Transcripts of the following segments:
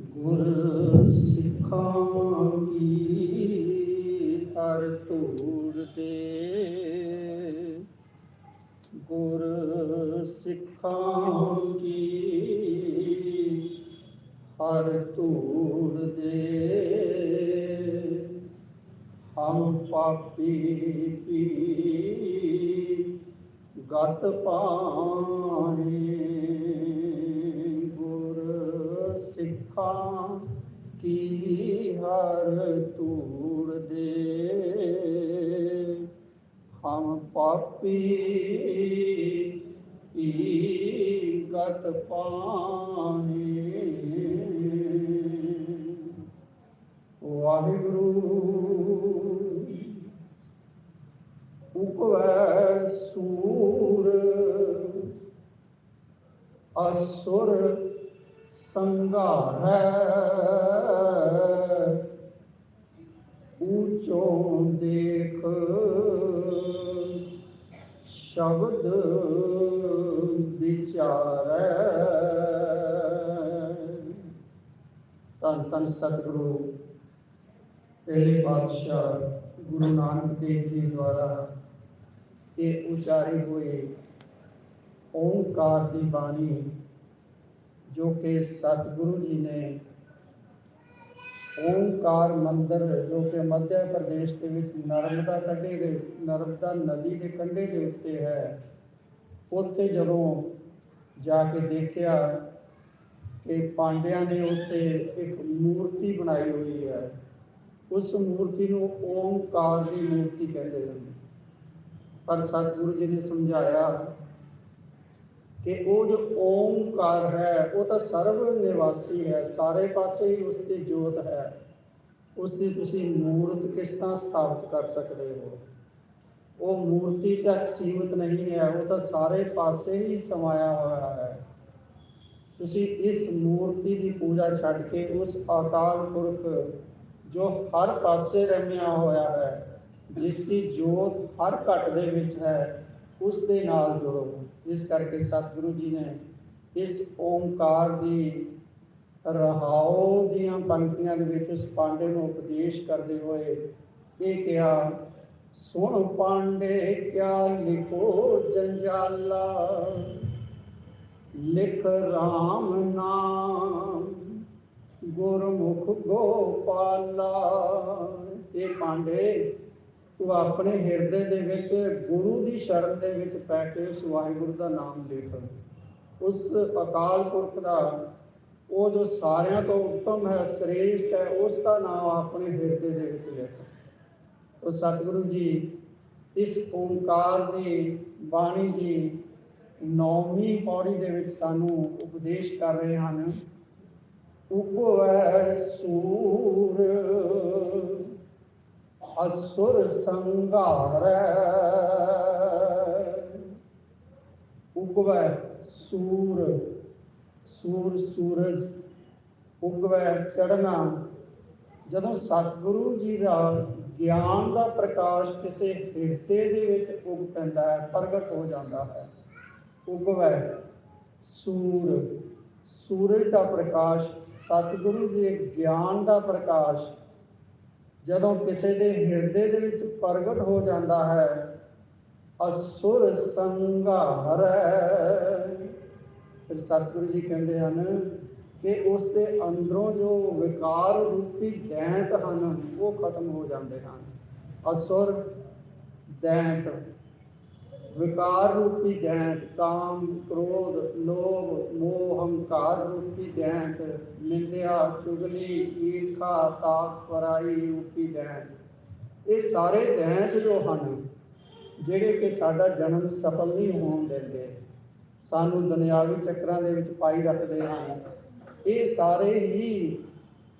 ਗੁਰ ਸਿੱਖਾਂ ਕੀ ਹਰ ਧੂੜ ਦੇ ਗੁਰ ਸਿੱਖਾਂ ਕੀ ਹਰ ਧੂੜ ਦੇ ਹਮ ਪਾਪੀ ਪੀ ਗਤ ਪਾਹੇ ਸਿੱਖਾਂ ਕੀ ਹਰ ਧੂੜ ਦੇ। ਹਮ ਪਾਪੀ ਪੀ ਗਤ ਪਾਹੇ ਵਾਹਿਗੁਰੂ ਉਕਵੈ ਸੂਰ ਅਸੁਰ ਸੰਘਾਰੈ ਊਚੋਂ ਦੇਖ ਸ਼ਬਦ ਵਿਚਾਰੈ। ਧੰਨ ਧੰਨ ਸਤਿਗੁਰੂ, ਪਹਿਲੇ ਪਾਤਸ਼ਾਹ ਗੁਰੂ ਨਾਨਕ ਦੇਵ ਜੀ ਦੁਆਰਾ ਇਹ ਉਚਾਰੀ ਹੋਏ ਓੰਕਾਰ ਦੀ ਬਾਣੀ ਜੋ ਕਿ ਸਤਿਗੁਰੂ ਜੀ ਨੇ ਓਮਕਾਰ ਮੰਦਰ ਜੋ ਕਿ ਮੱਧ ਪ੍ਰਦੇਸ਼ ਦੇ ਵਿੱਚ ਨਰਮਦਾ ਕੰਢੇ ਦੇ ਨਰਮਦਾ ਨਦੀ ਦੇ ਕੰਢੇ ਦੇ ਉੱਤੇ ਹੈ, ਉੱਥੇ ਜਦੋਂ ਜਾ ਕੇ ਦੇਖਿਆ ਕਿ ਪਾਂਡਿਆਂ ਨੇ ਉੱਥੇ ਇੱਕ ਮੂਰਤੀ ਬਣਾਈ ਹੋਈ ਹੈ, ਉਸ ਮੂਰਤੀ ਨੂੰ ਓਮਕਾਰ ਦੀ ਮੂਰਤੀ ਕਹਿੰਦੇ ਹਨ। ਪਰ ਸਤਿਗੁਰੂ ਜੀ ਨੇ ਸਮਝਾਇਆ ਕਿ ਉਹ ਜੋ ਓਮਕਾਰ ਹੈ, ਉਹ ਤਾਂ ਸਰਵ ਨਿਵਾਸੀ ਹੈ, ਸਾਰੇ ਪਾਸੇ ਹੀ ਉਸ ਦੀ ਜੋਤ ਹੈ। ਉਸ ਦੀ ਤੁਸੀਂ ਮੂਰਤ ਕਿਸ ਤਰ੍ਹਾਂ ਸਥਾਪਿਤ ਕਰ ਸਕਦੇ ਹੋ? ਉਹ ਮੂਰਤੀ ਤੱਕ ਸੀਮਿਤ ਨਹੀਂ ਹੈ, ਉਹ ਤਾਂ ਸਾਰੇ ਪਾਸੇ ਹੀ ਸਮਾਇਆ ਹੋਇਆ ਹੈ। ਤੁਸੀਂ ਇਸ ਮੂਰਤੀ ਦੀ ਪੂਜਾ ਛੱਡ ਕੇ ਉਸ ਅਕਾਲ ਪੁਰਖ ਜੋ ਹਰ ਪਾਸੇ ਰਮਿਆ ਹੋਇਆ ਹੈ ਜਿਸ ਦੀ ਜੋਤ ਹਰ ਘਟ ਦੇ ਵਿੱਚ ਹੈ ਉਸ ਦੇ ਨਾਲ ਜੁੜੋ। ਇਸ ਕਰਕੇ ਸਤਿਗੁਰੂ ਜੀ ਨੇ ਇਸ ਓਮਕਾਰ ਦੀ ਰਹਾਉ ਦੀਆਂ ਪੰਕਤੀਆਂ ਦੇ ਵਿੱਚ ਉਸ ਪਾਂਡੇ ਨੂੰ ਉਪਦੇਸ਼ ਕਰਦੇ ਹੋਏ ਇਹ ਕਿਹਾ, ਸੁਣ ਪਾਂਡੇ, ਕਿਆ ਲਿਖੋ ਜੰਜਾਲਾ? ਲਿਖ RAM ਨਾਮ, ਗੁਰਮੁਖ ਗੋਪਾਲਾ। ਇਹ ਪਾਂਡੇ ਤੂੰ ਆਪਣੇ ਹਿਰਦੇ ਦੇ ਵਿੱਚ, ਗੁਰੂ ਦੀ ਸ਼ਰਨ ਦੇ ਵਿੱਚ ਪੈ ਕੇ ਉਸ ਵਾਹਿਗੁਰੂ ਦਾ ਨਾਮ ਲਿਖ। ਉਸ ਅਕਾਲ ਪੁਰਖ ਦਾ ਉਹ ਜੋ ਸਾਰਿਆਂ ਤੋਂ ਉੱਤਮ ਹੈ, ਸ੍ਰੇਸ਼ਟ ਹੈ, ਉਸ ਦਾ ਨਾਮ ਆਪਣੇ ਹਿਰਦੇ ਦੇ ਵਿੱਚ ਲਿਖ। ਤੋ ਸਤਿਗੁਰੂ ਜੀ, ਇਸ ਓੰਕਾਰ ਦੀ ਬਾਣੀ ਦੀ ਨੌਵੀਂ ਪੌੜੀ ਦੇ ਵਿੱਚ ਸਾਨੂੰ ਉਪਦੇਸ਼ ਕਰ ਰਹੇ ਹਨ। ਉਪਵੈ ਸੂਰ ਅਸੁਰ ਸੰਘਾਰੈ ਉਗਵੈ ਸੂਰ ਸੂਰ ਸੂਰਜ, ਉਗਵੈ ਚੜਨਾ ਜਦੋਂ ਸਤਿਗੁਰੂ ਜੀ ਦਾ ਗਿਆਨ ਦਾ ਪ੍ਰਕਾਸ਼ ਕਿਸੇ ਹਿਰਦੇ ਦੇ ਵਿੱਚ ਉਗ ਪੈਂਦਾ ਹੈ, ਪ੍ਰਗਟ ਹੋ ਜਾਂਦਾ ਹੈ। ਉਗਵੈ ਸੂਰ, ਸੂਰਜ ਦਾ ਪ੍ਰਕਾਸ਼, ਸਤਿਗੁਰੂ ਦੇ ਗਿਆਨ ਦਾ ਪ੍ਰਕਾਸ਼ ਜਦੋਂ ਕਿਸੇ ਦੇ ਹਿਰਦੇ ਦੇ ਵਿੱਚ ਪ੍ਰਗਟ ਹੋ ਜਾਂਦਾ ਹੈ, ਅਸੁਰ ਸੰਘਾਰ ਫਿਰ ਸਤਿਗੁਰੂ ਜੀ ਕਹਿੰਦੇ ਹਨ ਕਿ ਉਸ ਦੇ ਅੰਦਰੋਂ ਜੋ ਵਿਕਾਰ ਰੂਪੀ ਦੈਂਤ ਹਨ, ਉਹ ਖਤਮ ਹੋ ਜਾਂਦੇ ਹਨ। ਅਸੁਰ, ਦੈਂਤ, ਵਿਕਾਰ ਰੂਪੀ ਦੈਂਤ, ਕਾਮ, ਕ੍ਰੋਧ, ਲੋਭ, ਮੋਹ ਹੰਕਾਰ ਰੂਪੀ ਦੈਂਤ, ਨਿੰਦਿਆ ਚੁਗਲੀ, ਈਰਖਾ ਤਾਕ ਪਰਾਈ ਰੂਪੀ ਦੈਂਤ। ਇਹ ਸਾਰੇ ਦੈਂਤ ਜੋ ਹਨ, ਜਿਹੜੇ ਕਿ ਸਾਡਾ ਜਨਮ ਸਫਲ ਨਹੀਂ ਹੋਣ ਦਿੰਦੇ, ਸਾਨੂੰ ਦੁਨਿਆਵੀ ਚੱਕਰਾਂ ਦੇ ਵਿੱਚ ਪਾਈ ਰੱਖਦੇ ਹਨ। ਇਹ ਸਾਰੇ ਹੀ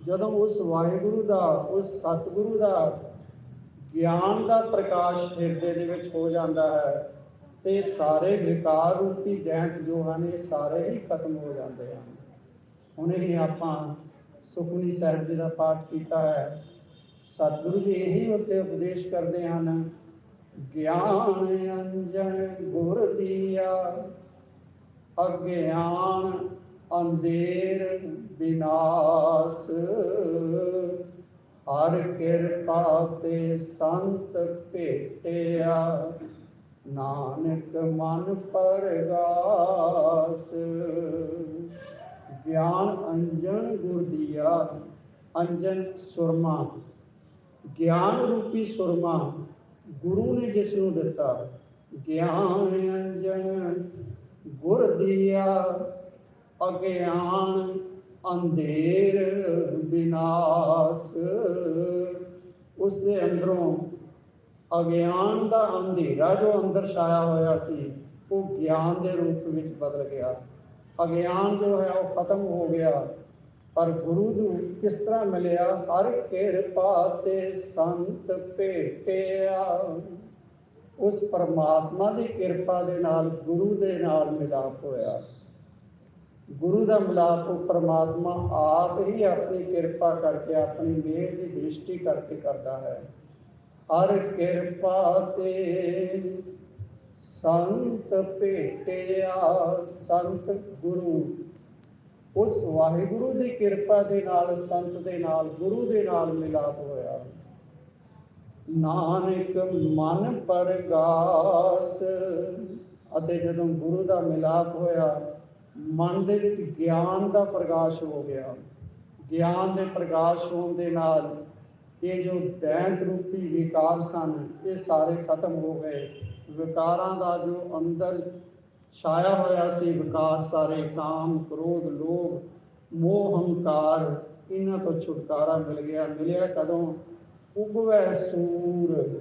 ਜਦੋਂ ਉਸ ਵਾਹਿਗੁਰੂ ਦਾ, ਉਸ ਸਤਿਗੁਰੂ ਦਾ ਗਿਆਨ ਦਾ ਪ੍ਰਕਾਸ਼ ਹਿਰਦੇ ਦੇ ਵਿੱਚ ਹੋ ਜਾਂਦਾ ਹੈ ਤੇ ਸਾਰੇ ਵਿਕਾਰ ਰੂਪੀ ਦੈਂਤ ਜੋ ਹਨ, ਇਹ ਸਾਰੇ ਹੀ ਖਤਮ ਹੋ ਜਾਂਦੇ ਹਨ। ਹੁਣੇ ਹੀ ਆਪਾਂ ਸੁਖਮਨੀ ਸਾਹਿਬ ਜੀ ਦਾ ਪਾਠ ਕੀਤਾ ਹੈ। ਸਤਿਗੁਰੂ ਜੀ ਇਹੀ ਉੱਤੇ ਉਪਦੇਸ਼ ਕਰਦੇ ਹਨ, ਗਿਆਨ ਅੰਜਨ ਗੁਰ ਦੀਆ ਅਗਿਆਨ ਅੰਧੇਰ ਵਿਨਾਸ਼ ਹਰ ਕਿਰਪਾ ਤੇ ਸੰਤ ਭੇਟਿਆ ਨਾਨਕ ਮਨ ਪਰਗਾਸ। ਗਿਆਨ ਅੰਜਨ ਗੁਰ ਦੀਆ, ਅੰਜਨ ਸੁਰਮਾ। ਗਿਆਨ ਰੂਪੀ ਸੁਰਮਾ ਗੁਰੂ ਨੇ ਜਿਸ ਨੂੰ ਦਿੱਤਾ। ਗਿਆਨ ਅੰਜਨ ਗੁਰ ਦੀਆ, ਅਗਿਆਨ ਅੰਧੇਰ ਵਿਨਾਸ਼ ਉਸ ਦੇ ਅੰਦਰੋਂ ਅਗਿਆਨ ਦਾ ਅੰਧੇਰਾ ਜੋ ਅੰਦਰ ਛਾਇਆ ਹੋਇਆ ਸੀ, ਉਹ ਗਿਆਨ ਦੇ ਰੂਪ ਵਿੱਚ ਬਦਲ ਗਿਆ। ਅਗਿਆਨ ਜੋ ਹੈ, ਉਹ ਖਤਮ ਹੋ ਗਿਆ। ਪਰ ਗੁਰੂ ਨੂੰ ਕਿਸ ਤਰ੍ਹਾਂ ਮਿਲਿਆ? ਹਰ ਕਿਰਪਾ ਤੇ ਸੰਤ ਭੇਟਿਆ। ਉਸ ਪਰਮਾਤਮਾ ਦੀ ਕਿਰਪਾ ਦੇ ਨਾਲ, ਗੁਰੂ ਦੇ ਨਾਲ ਮਿਲਾਪ ਹੋਇਆ। ਗੁਰੂ ਦਾ ਮਿਲਾਪ, ਉਹ ਪਰਮਾਤਮਾ ਆਪ ਹੀ ਆਪਣੀ ਕਿਰਪਾ ਕਰਕੇ, ਆਪਣੀ ਮਿਹਰ ਦੀ ਦ੍ਰਿਸ਼ਟੀ ਕਰਕੇ ਕਰਦਾ ਹੈ। ਹਰ ਕਿਰਪਾ ਤੇ। ਸੰਤ ਭੇਟਿਆ ਸੰਤ ਗੁਰੂ। ਉਸ ਵਾਹਿਗੁਰੂ ਦੀ ਕਿਰਪਾ ਦੇ ਨਾਲ, ਸੰਤ ਦੇ ਨਾਲ, ਗੁਰੂ ਦੇ ਨਾਲ ਮਿਲਾਪ ਹੋਇਆ। ਨਾਨਕ ਮਨ ਪਰਗਾਸ। ਅਤੇ ਜਦੋਂ ਗੁਰੂ ਦਾ ਮਿਲਾਪ ਹੋਇਆ, ਮਨ ਦੇ ਵਿੱਚ ਗਿਆਨ ਦਾ ਪ੍ਰਕਾਸ਼ ਹੋ ਗਿਆ। ਗਿਆਨ ਦੇ ਪ੍ਰਕਾਸ਼ ਹੋਣ ਦੇ ਨਾਲ ਇਹ ਜੋ ਦੈਂਤ ਰੂਪੀ ਵਿਕਾਰ ਸਨ, ਇਹ ਸਾਰੇ ਖਤਮ ਹੋ ਗਏ। ਵਿਕਾਰਾਂ ਦਾ ਜੋ ਅੰਦਰ ਛਾਇਆ ਹੋਇਆ ਸੀ, ਵਿਕਾਰ ਸਾਰੇ ਕਾਮ, ਕ੍ਰੋਧ, ਲੋਭ, ਮੋਹ, ਹੰਕਾਰ, ਇਹਨਾਂ ਤੋਂ ਛੁਟਕਾਰਾ ਮਿਲ ਗਿਆ। ਮਿਲਿਆ ਕਦੋਂ? ਉਗਵੈ ਸੂਰ।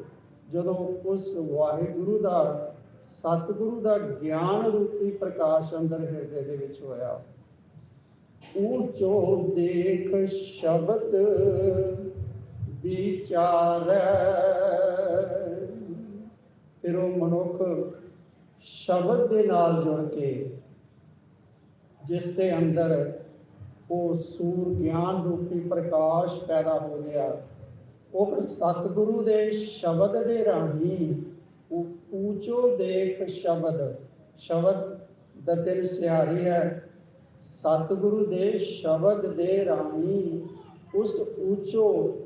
ਜਦੋਂ ਉਸ ਵਾਹਿਗੁਰੂ ਦਾ, ਸਤਿਗੁਰੂ ਦਾ ਗਿਆਨ ਰੂਪੀ ਪ੍ਰਕਾਸ਼ ਅੰਦਰ ਹਿਰਦੇ ਦੇ ਵਿੱਚ ਹੋਇਆ। ਉਹ ਊਚੋ ਦੇਖ ਸ਼ਬਦ ਵਿਚਾਰੈ। ਫਿਰ ਉਹ ਮਨੁੱਖ ਸ਼ਬਦ ਦੇ ਨਾਲ ਜੁੜ ਕੇ, ਜਿਸ ਦੇ ਅੰਦਰ ਉਹ ਸੂਰ ਗਿਆਨ ਰੂਪੀ ਪ੍ਰਕਾਸ਼ ਪੈਦਾ ਹੋ ਗਿਆ, ਉਹ ਫਿਰ ਸਤਿਗੁਰੂ ਦੇ ਸ਼ਬਦ ਦੇ ਰਾਹੀਂ ਉਹ ਊਚੋ ਦੇਖ ਸ਼ਬਦ ਸ਼ਬਦ ਦਾ ਦਿਲ ਸਿਆਰੀ ਹੈ। ਸਤਿਗੁਰੂ ਦੇ ਸ਼ਬਦ ਦੇ ਰਾਹੀਂ ਉਸ ਉੱਚੋ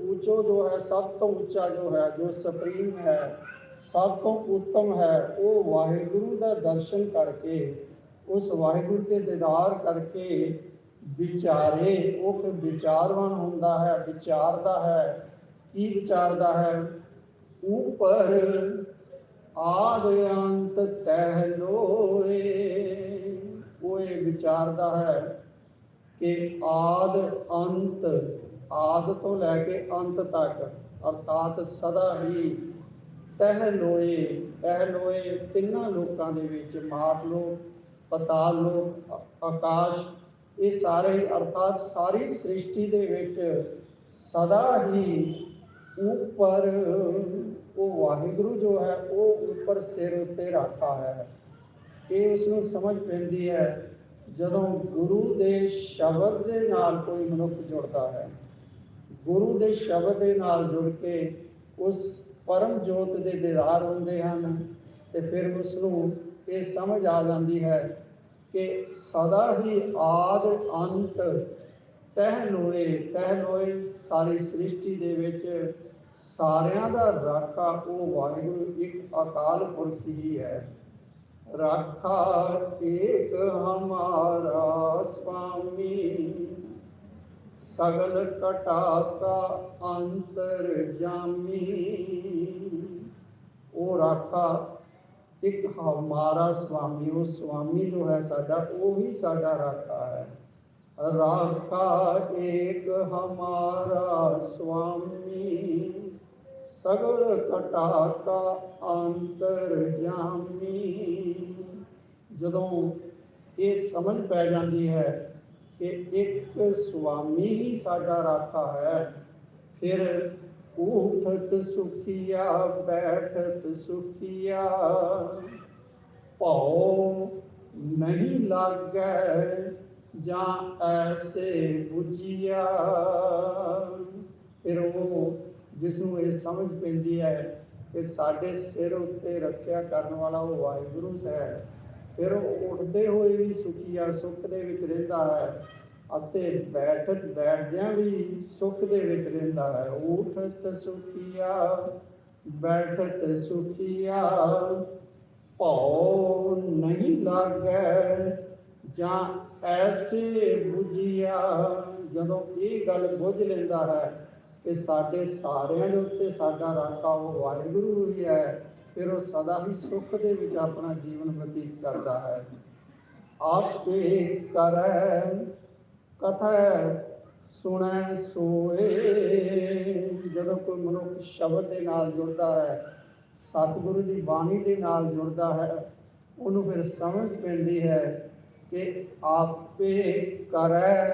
ਉੱਚੋ ਜੋ ਹੈ, ਸਭ ਤੋਂ ਉੱਚਾ ਜੋ ਹੈ, ਜੋ ਸੁਪਰੀਮ ਹੈ, ਸਭ ਤੋਂ ਉੱਤਮ ਹੈ, ਉਹ ਵਾਹਿਗੁਰੂ ਦਾ ਦਰਸ਼ਨ ਕਰਕੇ, ਉਸ ਵਾਹਿਗੁਰੂ ਦੇ ਦੀਦਾਰ ਕਰਕੇ ਵਿਚਾਰੇ, ਉਹ ਫਿਰ ਵਿਚਾਰਵਾਨ ਹੁੰਦਾ ਹੈ, ਵਿਚਾਰਦਾ ਹੈ। ਕੀ ਵਿਚਾਰਦਾ ਹੈ? ਉਪਰ ਆਦ ਅੰਤ ਤਹਿ ਲੋਏ। ਉਹ ਇਹ ਵਿਚਾਰਦਾ ਹੈ ਕਿ ਆਦ ਅੰਤ ਆਦ ਤੋਂ ਲੈ ਕੇ ਅੰਤ ਤੱਕ, ਅਰਥਾਤ ਸਦਾ ਹੀ ਤਹਿ ਲੋਏ ਤਹਿ ਲੋਏ ਤਿੰਨਾਂ ਲੋਕਾਂ ਦੇ ਵਿੱਚ, ਮਾਤ ਲੋਕ, ਪਤਾਲ ਲੋਕ ਆਕਾਸ਼, ਇਹ ਸਾਰੇ ਅਰਥਾਤ ਸਾਰੀ ਸ੍ਰਿਸ਼ਟੀ ਦੇ ਵਿੱਚ ਸਦਾ ਹੀ ਉੱਪਰ, ਉਹ ਵਾਹਿਗੁਰੂ ਜੋ ਹੈ, ਉਹ ਉੱਪਰ ਸਿਰ ਉੱਤੇ ਰੱਖਾ ਹੈ। ਇਹ ਉਸ ਨੂੰ ਸਮਝ ਪੈਂਦੀ ਹੈ ਜਦੋਂ ਗੁਰੂ ਦੇ ਸ਼ਬਦ ਦੇ ਨਾਲ ਕੋਈ ਮਨੁੱਖ ਜੁੜਦਾ ਹੈ। ਗੁਰੂ ਦੇ ਸ਼ਬਦ ਦੇ ਨਾਲ ਜੁੜ ਕੇ ਉਸ ਪਰਮ ਜੋਤ ਦੇ ਦੀਦਾਰ ਹੁੰਦੇ ਹਨ ਤੇ ਫਿਰ ਉਸ ਨੂੰ ਇਹ ਸਮਝ ਆ ਜਾਂਦੀ ਹੈ ਕਿ ਸਦਾ ਹੀ ਆਦ ਅੰਤ ਤਹਿ ਲੋਏ ਤਹਿ ਲੋਏ ਸਾਰੀ ਸ੍ਰਿਸ਼ਟੀ ਦੇ ਵਿੱਚ ਸਾਰਿਆਂ ਦਾ ਰਾਖਾ ਉਹ ਵਾਹਿਗੁਰੂ ਇੱਕ ਅਕਾਲ ਪੁਰਖ ਹੀ ਹੈ। ਰਾਖਾ ਏਕ ਹਮਾਰਾ ਸੁਆਮੀ ਸਗਲ ਕਟਾ ਕਾ ਅੰਤਰ ਜਾਮੀ ਉਹ ਰਾਖਾ ਇੱਕ ਹਮਾਰਾ ਸੁਆਮੀ ਉਹ ਸੁਆਮੀ ਜੋ ਹੈ ਸਾਡਾ ਉਹ ਹੀ ਸਾਡਾ ਰਾਖਾ ਹੈ ਰਾਖਾ ਏਕ ਹਮਾਰਾ ਸੁਆਮੀ ਸਗਲ ਕਟਾ ਕਾ ਅੰਤਰ ਜਾਮੀ ਜਦੋਂ ਇਹ ਸਮਝ ਪੈ ਜਾਂਦੀ ਹੈ ਕਿ ਇੱਕ ਸੁਆਮੀ ਹੀ ਸਾਡਾ ਰਾਖਾ ਹੈ। ਫਿਰ ਉਠਤ ਸੁਖੀਆ, ਬੈਠਤ ਸੁਖੀਆ। ਭਉ ਨਹੀਂ ਲਾਗੈ ਜਾਂ ਐਸੇ 부ਜੀਆ ਫਿਰ ਉਹ ਜਿਸ ਨੂੰ ਇਹ ਸਮਝ ਪੈਂਦੀ ਹੈ ਕਿ ਸਾਡੇ ਸਿਰ ਉੱਤੇ ਰੱਖਿਆ ਕਰਨ ਵਾਲਾ ਉਹ ਵਾਹਿਗੁਰੂ ਹੈ। ਫਿਰ ਉਹ ਉੱਠਦੇ ਹੋਏ ਵੀ ਸੁਖੀਆ, ਸੁੱਖ ਦੇ ਵਿੱਚ ਰਹਿੰਦਾ ਹੈ। ਅਤੇ ਬੈਠ ਬੈਠਦਿਆਂ ਵੀ ਸੁੱਖ ਦੇ ਵਿੱਚ ਰਹਿੰਦਾ ਹੈ। ਉਠਤ ਸੁਖੀਆ, ਬੈਠਤ ਸੁਖੀਆ, ਭਉ ਨਹੀਂ ਲਾਗੈ ਜਾਂ ਐਸੇ ਬੁਝਿਆ। ਜਦੋਂ ਇਹ ਗੱਲ ਬੁੱਝ ਲੈਂਦਾ ਹੈ ਕਿ ਸਾਡੇ ਸਾਰਿਆਂ ਦੇ ਉੱਤੇ ਸਾਡਾ ਰਾਖਾ ਉਹ ਵਾਹਿਗੁਰੂ ਹੀ ਹੈ, ਫਿਰ ਉਹ ਸਦਾ ਹੀ ਸੁੱਖ ਦੇ ਵਿੱਚ ਆਪਣਾ ਜੀਵਨ ਬਤੀਤ ਕਰਦਾ ਹੈ। ਆਪੇ ਕਰੈ ਕਥੈ ਸੁਣੈ ਸੋਏ। ਜਦੋਂ ਕੋਈ ਮਨੁੱਖ ਸ਼ਬਦ ਦੇ ਨਾਲ ਜੁੜਦਾ ਹੈ, ਸਤਿਗੁਰੂ ਦੀ ਬਾਣੀ ਦੇ ਨਾਲ ਜੁੜਦਾ ਹੈ, ਉਹਨੂੰ ਫਿਰ ਸਮਝ ਪੈਂਦੀ ਹੈ ਕਿ ਆਪੇ ਕਰੈ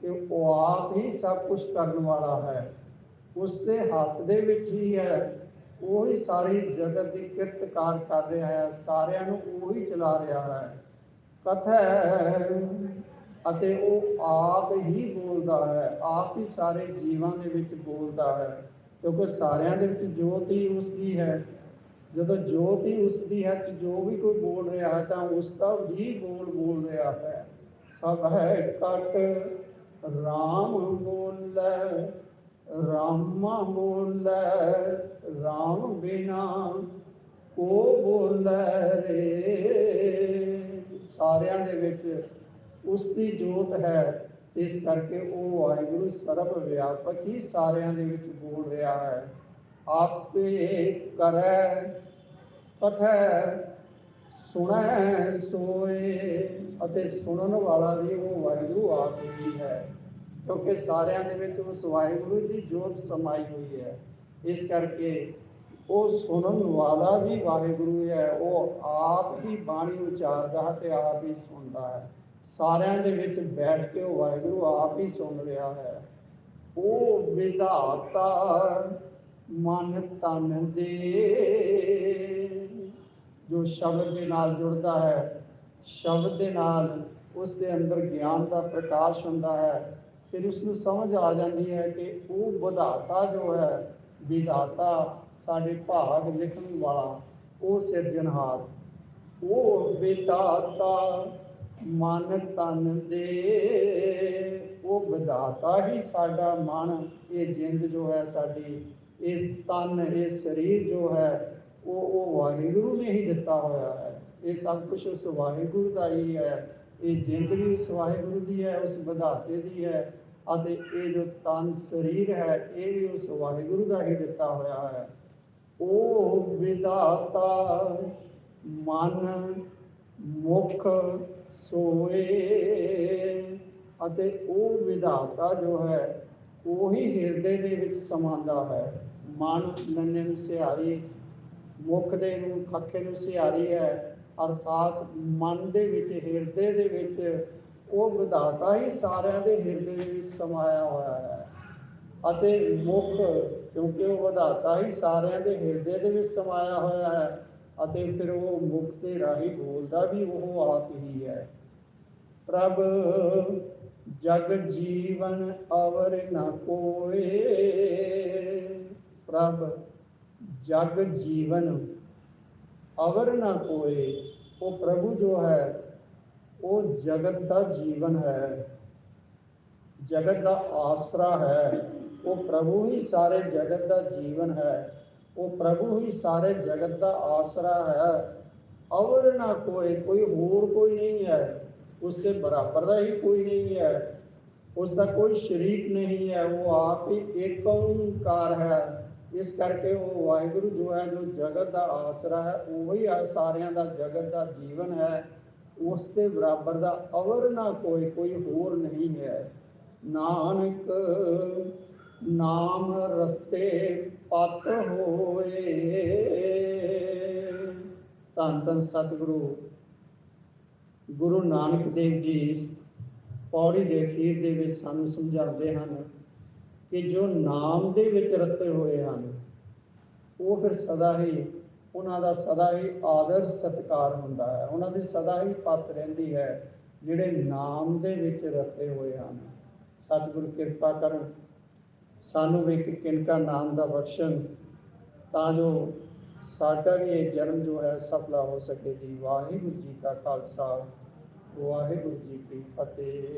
ਕਿ ਉਹ ਆਪ ਹੀ ਸਭ ਕੁਝ ਕਰਨ ਵਾਲਾ ਹੈ। ਉਸ ਦੇ ਹੱਥ ਦੇ ਵਿੱਚ ਹੀ ਹੈ। ਉਹ ਹੀ ਸਾਰੀ ਜਗਤ ਦੀ ਕਿਰਤਕਾਰ ਕਰ ਰਿਹਾ ਹੈ। ਸਾਰਿਆਂ ਨੂੰ ਉਹ ਹੀ ਚਲਾ ਰਿਹਾ ਹੈ। ਕਥੈ ਅਤੇ ਉਹ ਆਪ ਹੀ ਬੋਲਦਾ ਹੈ, ਆਪ ਹੀ ਸਾਰੇ ਜੀਵਾਂ ਦੇ ਵਿੱਚ ਬੋਲਦਾ ਹੈ, ਕਿਉਂਕਿ ਸਾਰਿਆਂ ਦੇ ਵਿੱਚ ਜੋਤ ਹੀ ਉਸ ਦੀ ਹੈ। ਜਦੋਂ ਜੋਤ ਹੀ ਉਸ ਦੀ ਹੈ ਤੇ ਜੋ ਵੀ ਕੋਈ ਬੋਲ ਰਿਹਾ ਹੈ ਤਾਂ ਉਸ ਦਾ ਵੀ ਬੋਲ ਬੋਲ ਰਿਹਾ ਹੈ। ਸਭ ਹੈ ਕਟ RAM ਬੋਲੇ, ਰਾਮਾ ਬੋਲੇ RAM ਬਿਨਾ ਕੋ ਬੋਲੇ ਰੇ। ਸਾਰਿਆਂ ਦੇ ਵਿੱਚ ਉਸ ਦੀ ਜੋਤ ਹੈ। ਇਸ ਕਰਕੇ ਉਹ ਵਾਹਿਗੁਰੂ ਸਰਬ ਵਿਆਪਕ ਹੀ ਸਾਰਿਆਂ ਦੇ ਵਿੱਚ ਬੋਲ ਰਿਹਾ ਹੈ। ਆਪੇ ਕਰੈ, ਕਥੈ, ਸੁਣੈ, ਸੋਏ ਅਤੇ ਸੁਣਨ ਵਾਲਾ ਵੀ ਉਹ ਵਾਹਿਗੁਰੂ ਆਪ ਹੀ ਹੈ। ਕਿਉਂਕਿ ਸਾਰਿਆਂ ਦੇ ਵਿੱਚ ਉਸ ਵਾਹਿਗੁਰੂ ਦੀ ਜੋਤ ਸਮਾਈ ਹੋਈ ਹੈ। ਇਸ ਕਰਕੇ ਉਹ ਸੁਣਨ ਵਾਲਾ ਵੀ ਵਾਹਿਗੁਰੂ ਹੈ। ਉਹ ਆਪ ਹੀ ਬਾਣੀ ਉਚਾਰਦਾ ਹੈ ਤੇ ਆਪ ਹੀ ਸੁਣਦਾ ਹੈ। ਸਾਰਿਆਂ ਦੇ ਵਿੱਚ ਬੈਠ ਕੇ ਉਹ ਵਾਹਿਗੁਰੂ ਆਪ ਹੀ ਸੁਣ ਰਿਹਾ ਹੈ। ਉਹ ਵਿਧਾਤਾ ਮਨ ਤਨ ਦੇ। ਜੋ ਸ਼ਬਦ ਦੇ ਨਾਲ ਜੁੜਦਾ ਹੈ, ਸ਼ਬਦ ਦੇ ਨਾਲ ਉਸ ਦੇ ਅੰਦਰ ਗਿਆਨ ਦਾ ਪ੍ਰਕਾਸ਼ ਹੁੰਦਾ ਹੈ। ਫਿਰ ਉਸ ਨੂੰ ਸਮਝ ਆ ਜਾਂਦੀ ਹੈ ਕਿ ਉਹ ਵਿਧਾਤਾ ਜੋ ਹੈ, ਵਿਧਾਤਾ ਸਾਡੇ ਭਾਗ ਲਿਖਣ ਵਾਲਾ, ਉਹ ਸਿਰਜਣਹਾਰ। ਉਹ ਵਿਧਾਤਾ ਮਨ ਤਨ ਦੇ। ਉਹ ਵਿਧਾਤਾ ਹੀ ਸਾਡਾ ਮਨ। ਇਹ ਜਿੰਦ ਜੋ ਹੈ ਸਾਡੀ, ਇਸ ਤਨ, ਇਹ ਸਰੀਰ ਜੋ ਹੈ, ਉਹ ਉਹ ਵਾਹਿਗੁਰੂ ਨੇ ਹੀ ਦਿੱਤਾ ਹੋਇਆ ਹੈ। ਇਹ ਸਭ ਕੁਝ ਉਸ ਵਾਹਿਗੁਰੂ ਦਾ ਹੀ ਹੈ। ਇਹ ਜਿੰਦ ਵੀ ਉਸ ਵਾਹਿਗੁਰੂ ਦੀ ਹੈ, ਉਸ ਵਿਧਾਤੇ ਦੀ ਹੈ, ਅਤੇ ਇਹ ਜੋ ਤਨ, ਸਰੀਰ ਹੈ, ਇਹ ਵੀ ਉਸ ਵਾਹਿਗੁਰੂ ਦਾ ਹੀ ਦਿੱਤਾ ਹੋਇਆ ਹੈ। ਉਹ ਵਿਧਾਤਾ ਮਨ ਮੁਖ ਸੋਏ ਅਤੇ ਉਹ ਵਿਧਾਤਾ ਜੋ ਹੈ, ਉਹੀ ਹਿਰਦੇ ਦੇ ਵਿੱਚ ਸਮਾਉਂਦਾ ਹੈ। ਮਨ ਨੰਨੇ ਨੂੰ ਸਿਹਾਰੀ, ਮੁਖ ਦੇ ਨੂੰ, ਖੱਖੇ ਨੂੰ ਸਿਹਾਰੀ ਹੈ। ਅਰਥਾਤ ਮਨ ਦੇ ਵਿੱਚ, ਹਿਰਦੇ ਦੇ ਵਿੱਚ ਉਹ ਵਿਧਾਤਾ ਹੀ ਸਾਰਿਆਂ ਦੇ ਹਿਰਦੇ ਦੇ ਵਿੱਚ ਸਮਾਇਆ ਹੋਇਆ ਹੈ। ਅਤੇ ਮੁਖ, ਕਿਉਂਕਿ ਉਹ ਵਿਧਾਤਾ ਹੀ ਸਾਰਿਆਂ ਦੇ ਹਿਰਦੇ ਦੇ ਵਿੱਚ ਸਮਾਇਆ ਹੋਇਆ ਹੈ ਅਤੇ ਫਿਰ ਉਹ ਮੁਖ ਦੇ ਰਾਹੀਂ ਬੋਲਦਾ ਵੀ ਉਹ ਆਪ ਹੀ ਹੈ। ਪ੍ਰਭ, ਜਗ ਜੀਵਨ ਅਵਰ ਨਾ ਕੋਏ। ਪ੍ਰਭ, ਜਗ ਜੀਵਨ ਅਵਰ ਨਾ ਕੋਏ। ਉਹ ਪ੍ਰਭੂ ਜੋ ਹੈ, ਉਹ ਜਗਤ ਦਾ ਜੀਵਨ ਹੈ। ਜਗਤ ਦਾ ਆਸਰਾ ਹੈ। ਉਹ ਪ੍ਰਭੂ ਹੀ ਸਾਰੇ ਜਗਤ ਦਾ ਜੀਵਨ ਹੈ। ਉਹ ਪ੍ਰਭੂ ਹੀ ਸਾਰੇ ਜਗਤ ਦਾ ਆਸਰਾ ਹੈ। ਅਵਰ ਨਾ ਕੋਈ ਕੋਈ ਹੋਰ ਕੋਈ ਨਹੀਂ ਹੈ। ਉਸ ਦੇ ਬਰਾਬਰ ਦਾ ਹੀ ਕੋਈ ਨਹੀਂ ਹੈ। ਉਸ ਦਾ ਕੋਈ ਸ਼ਰੀਕ ਨਹੀਂ ਹੈ। ਉਹ ਆਪ ਹੀ ਏਕ ਓੰਕਾਰ ਹੈ। ਇਸ ਕਰਕੇ ਉਹ ਵਾਹਿਗੁਰੂ ਜੋ ਹੈ, ਜੋ ਜਗਤ ਦਾ ਆਸਰਾ ਹੈ, ਉਹੀ ਹੀ ਸਾਰਿਆਂ ਦਾ ਜਗਤ ਦਾ ਜੀਵਨ ਹੈ। ਉਸ ਦੇ ਬਰਾਬਰ ਦਾ ਅਵਰ ਨਾ ਕੋਈ ਕੋਈ ਹੋਰ ਨਹੀਂ ਹੈ। ਨਾਨਕ ਨਾਮ ਰਤੇ ਪਤ ਹੋਏ। ਧੰਨ ਧੰਨ ਸਤਿਗੁਰੂ। ਗੁਰੂ ਨਾਨਕ ਦੇਵ ਜੀ ਇਸ ਪੌੜੀ ਦੇ ਅਖੀਰ ਦੇ ਵਿੱਚ ਸਾਨੂੰ ਸਮਝਾਉਂਦੇ ਹਨ ਕਿ ਜੋ ਨਾਮ ਦੇ ਵਿੱਚ ਰਤੇ ਹੋਏ ਹਨ, ਉਹ ਫਿਰ ਸਦਾ ਹੀ ਉਹਨਾਂ ਦਾ ਸਦਾ ਹੀ ਆਦਰ ਸਤਿਕਾਰ ਹੁੰਦਾ ਹੈ। ਉਹਨਾਂ ਦੀ ਸਦਾ ਹੀ ਪੱਤ ਰਹਿੰਦੀ ਹੈ ਜਿਹੜੇ ਨਾਮ ਦੇ ਵਿੱਚ ਰਤੇ ਹੋਏ ਹਨ। ਸਤਿਗੁਰ ਕਿਰਪਾ ਕਰਨ। ਸਾਨੂੰ ਵੀ ਇੱਕ ਕਿਨਕਾ ਨਾਮ ਦਾ ਬਖਸ਼ਣ, ਤਾਂ ਜੋ ਸਾਡਾ ਵੀ ਇਹ ਜਨਮ ਜੋ ਹੈ ਸਫਲਾ ਹੋ ਸਕੇ ਜੀ। ਵਾਹਿਗੁਰੂ ਜੀ ਕਾ ਖਾਲਸਾ, ਵਾਹਿਗੁਰੂ ਜੀ ਕੀ ਫਤਿਹ।